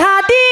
他的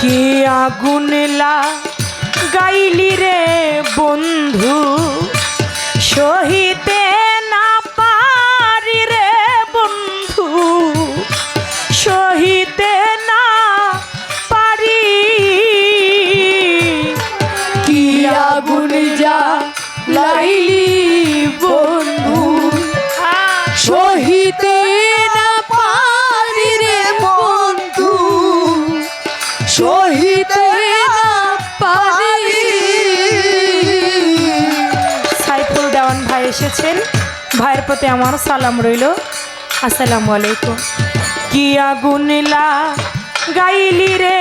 কি আগুনলা গাইলি রে বন্ধু। সহিতে না পারি রে বন্ধু। সহিতে না পারি। কি আগুন যা লাইলি ভাইয়ের প্রতি আমার সালাম রইল। আসসালামু আলাইকুম। কি আগুনলা গাইলি রে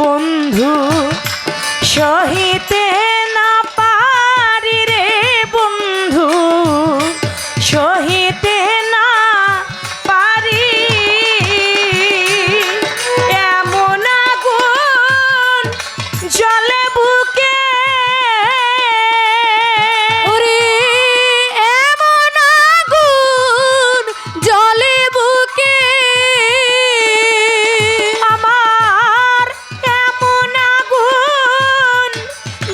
বন্ধু সহিতে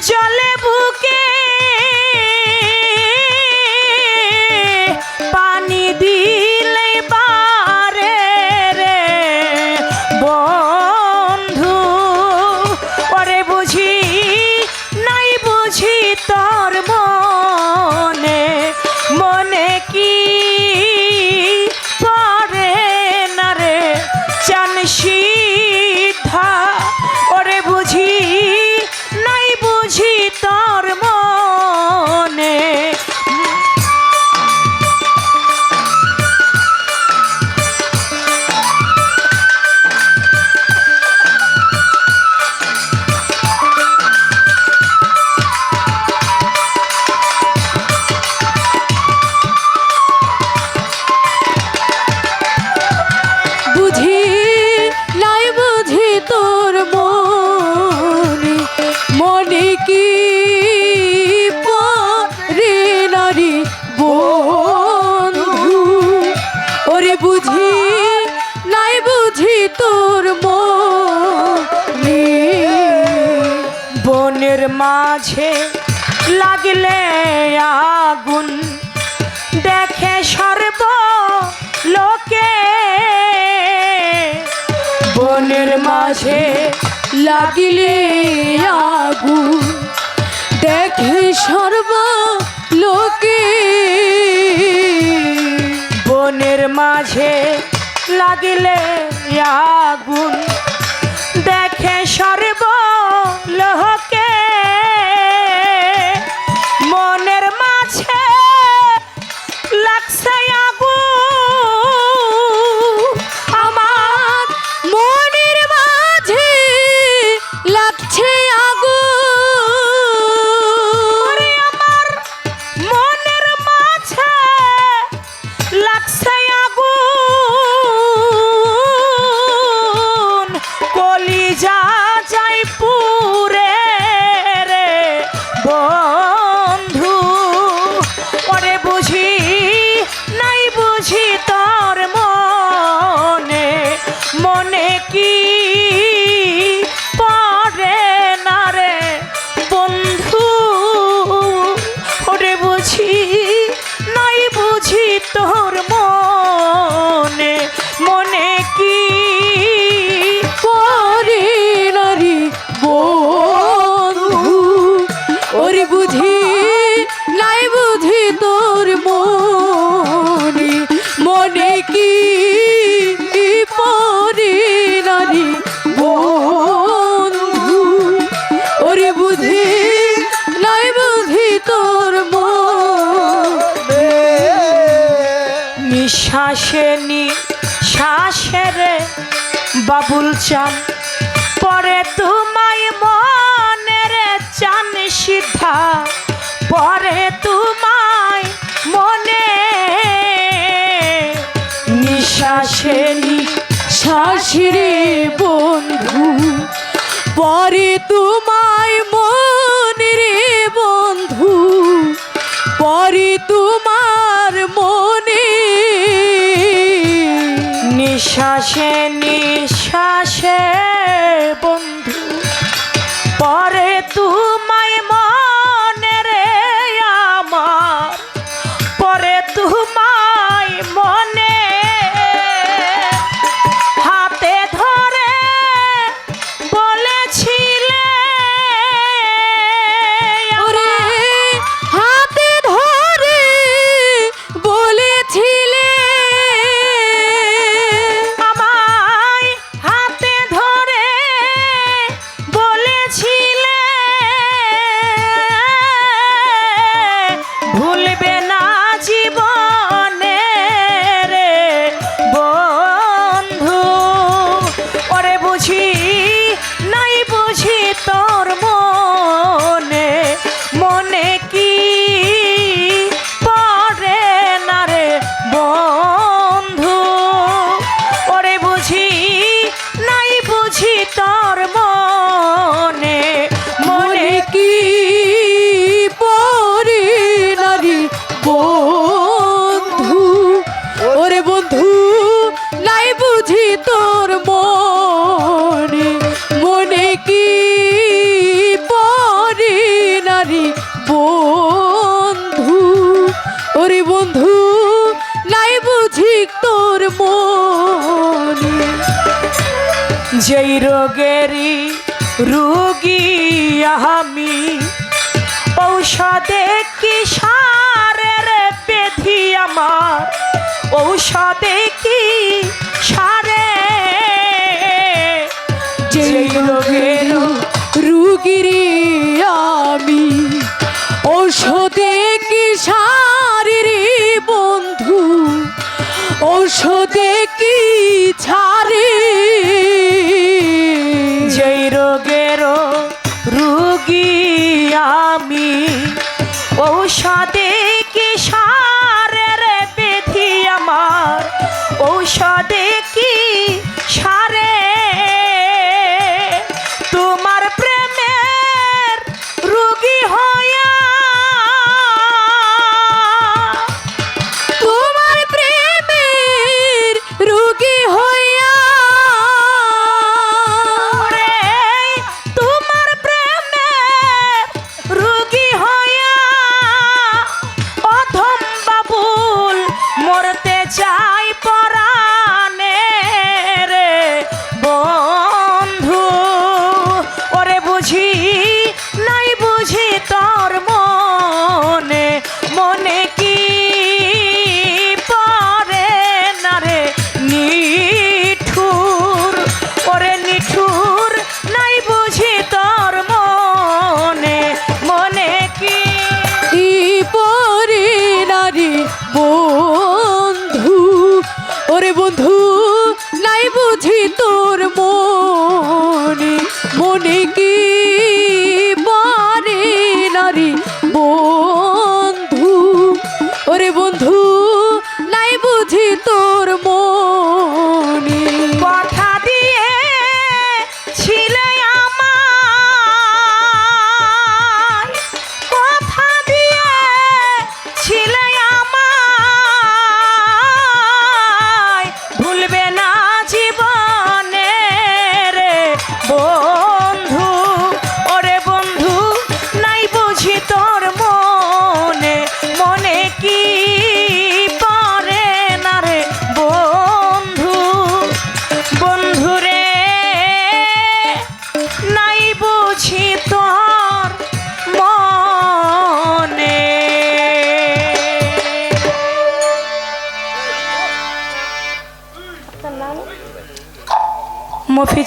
জলে বুকে পানি দিলে বারে রে। বন্ধু, ওরে বুঝি নাই বুঝি তোর মনে। মনে কি কি পরে নারী বন্ধু? ওরে বুঝি নাই বুঝি তোর মনে? বনের মাঝে লাগলে আগুন দেখে সর্ব লোকে। বনের মাঝে লাগিলে আগু দেখে সর্ব লোকে। বনের মাঝে লাগিলে আগুন বুঝি তো বাবুল চান। পরে তোমায় মনের চান সিদ্ধা পরে তোমায় মনে নিশ্বাসে শাশিরে বন্ধু। পরে তোমায় মনে রে বন্ধু। পরে তোমায় নিঃশ্বাসে নিঃশ্বাসে বন্ধু পরে তুমি মোর মনে যেই রোগেরই রুগী আমি ঔষধে কি সারের বেধি আমার? ঔষধে কি সারে? যেই রোগের রুগিরি আমি ঔষধ নিঠুর, ওরে নিঠুর, নাই বুঝি তোর মনে মনে কি? পরি নারী বন্ধু? ওরে বন্ধু, নাই বুঝি তোর মনে মনে কি?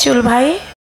মফিজুল ভাই?